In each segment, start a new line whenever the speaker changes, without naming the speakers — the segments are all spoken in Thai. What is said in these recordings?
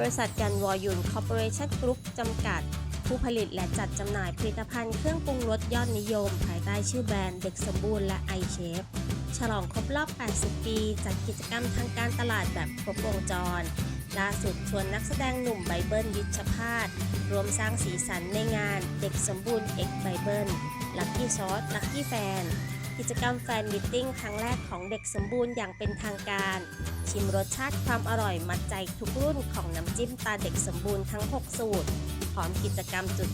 บริษัทกันวอยุนคอร์ปอเรชั่นกรุ๊ปจำกัด ผู้ผลิตและจัดจำหน่ายผลิตภัณฑ์เครื่องปรุงรสยอดนิยม ภายใต้ชื่อแบรนด์เด็กสมบูรณ์และไอเชฟฉลองครบรอบ 80 ปี จัดกิจกรรมทางการตลาดแบบครบวงจร ล่าสุดชวนนักแสดงหนุ่มไบเบิลยิชพาสรวมสร้างสีสันในงานเด็กสมบูรณ์เอกไบเบิลลัคกี้ซอสลัคกี้แฟน กิจกรรมแฟนมิทติ้งครั้งแรกของเด็กสมบูรณ์อย่างเป็นทางการ ชิมรสชาติความอร่อยมัดใจทุกรุ่นของน้ำจิ้มตาเด็กสมบูรณ์ทั้ง 6 สูตร พร้อมกิจกรรมจุด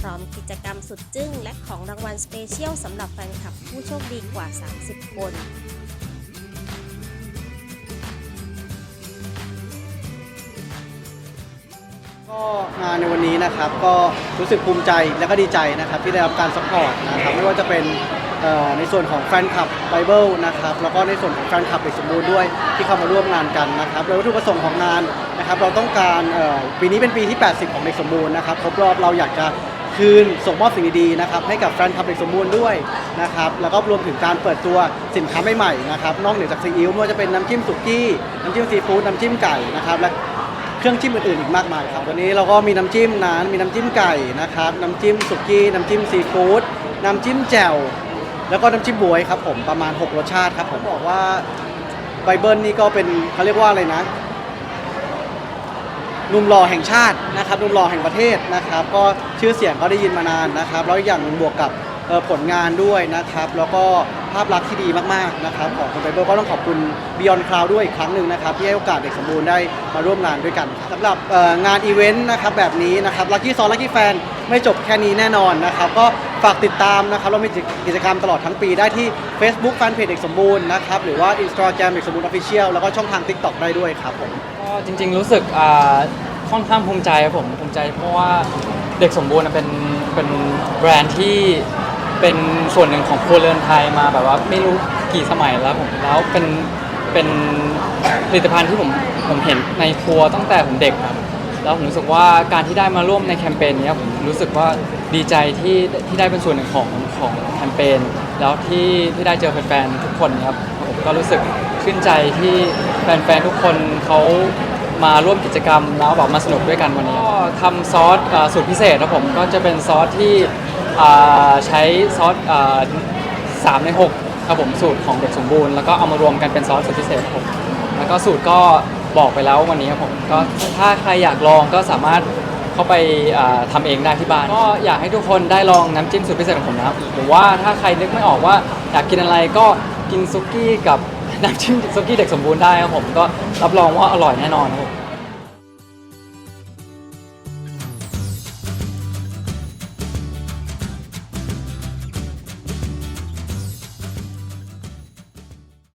พร้อมกิจกรรมสุดจึ้ง และของรางวัลสเปเชียลสำหรับแฟนคลับผู้โชคดีกว่า 30 คน
ก็งานในวันนี้นะครับก็รู้สึกภูมิใจและก็ดีใจนะครับที่ได้รับการสปอร์ตนะครับไม่ว่าจะเป็น เอ่อในส่วนของแฟนคลับไบเบิลนะครับแล้วก็ในส่วนของแฟนคลับเด็กสมบูรณ์ด้วยที่เข้ามาร่วมงานกันนะครับโดยวัตถุประสงค์ของงานนะครับเราต้องการเอ่อปีนี้เป็นปีที่ 80 ของเด็กสมบูรณ์นะครับครบรอบเราอยากจะคืนส่งมอบสิ่งดีๆนะครับให้กับแฟนคลับเด็กสมบูรณ์ด้วยนะครับแล้วก็รวมถึงการเปิดตัวสินค้าใหม่ๆนะครับนอกเหนือจากซีอิ๊วไม่ว่าจะเป็นน้ำจิ้มสุกี้น้ำจิ้มซีฟู้ดน้ำจิ้มไก่นะครับและเครื่องจิ้มอื่นๆอีกมากมายครับวันนี้เราก็มีน้ำจิ้มนะมีน้ำจิ้มไก่นะครับน้ำจิ้มสุกี้น้ำจิ้มซีฟู้ดน้ำจิ้มแจ่ว แล้วก็น้ำจิ้มบวยครับผมประมาณ 6 รสชาติครับ ผมบอกว่าไบเบิลนี่ก็เป็นเขาเรียกว่าอะไรนะหนุ่มหล่อแห่งชาตินะครับหนุ่มหล่อแห่งประเทศนะครับ ก็ชื่อเสียงก็ได้ยินมานานนะครับ แล้วอย่างบวกกับ ผลงานด้วยนะครับ แล้วก็ภาพลักษณ์ที่ดีมากๆนะครับของคุณไบเบิลก็ต้องขอบคุณ Beyond Cloud ด้วยอีกครั้งหนึ่งนะครับ ที่ให้โอกาสเด็กสมบูรณ์ได้มาร่วมงานด้วยกันครับสำหรับงานอีเวนต์นะครับแบบนี้นะครับ Lucky s o Lucky Fan ไม่จบแค่นี้แน่นอนนะครับ ก็ฝากติดตามนะครับเรามีกิจกรรมตลอดทั้งปีได้ที่ Facebook Fanpage เด็กสมบูรณ์นะครับหรือว่า Instagram เด็กสมบูรณ์ Official แล้วก็ช่องทาง TikTok ได้ด้วยครับผม
ก็จริง ๆ รู้สึกค่อนข้างภูมิใจครับผมภูมิใจเพราะว่าเด็กสมบูรณ์เป็นเป็นแบรนด์ที่ เป็นส่วนหนึ่งของครัวเรือนไทยมาแบบว่าไม่รู้กี่สมัยแล้วผมแล้วเป็นเป็นผลิตภัณฑ์ที่ผมผมเห็นในครัวตั้งแต่ผมเด็กครับแล้วผมรู้สึกว่าการที่ได้มาร่วมในแคมเปญนี้ผมรู้สึกว่าดีใจที่ที่ได้เป็นส่วนหนึ่งของของแคมเปญแล้วที่ที่ได้เจอแฟนๆทุกคนครับผมก็รู้สึกชื่นใจที่แฟนๆทุกคนเขามาร่วมกิจกรรมแล้วแบบมาสนุกด้วยกันวันนี้ก็ทำซอสสูตรพิเศษครับผมก็จะเป็นซอสที่ อ่าใช้ซอสอ่าสามในหกครับผมสูตรของเด็กสมบูรณ์แล้วก็เอามารวมกันเป็นซอสสูตรพิเศษครับผมแล้วก็สูตรก็บอกไปแล้ววันนี้ครับผมก็ถ้าใครอยากลองก็สามารถเข้าไปอ่าทำเองได้ที่บ้าน ก็อยากให้ทุกคนได้ลองน้ำจิ้มสูตรพิเศษของผมนะครับหรือว่าถ้าใครนึกไม่ออกว่าอยากกินอะไรก็กินซุกี้กับน้ำจิ้มซุกี้เด็กสมบูรณ์ได้ครับผมก็รับรองว่าอร่อยแน่นอนครับผม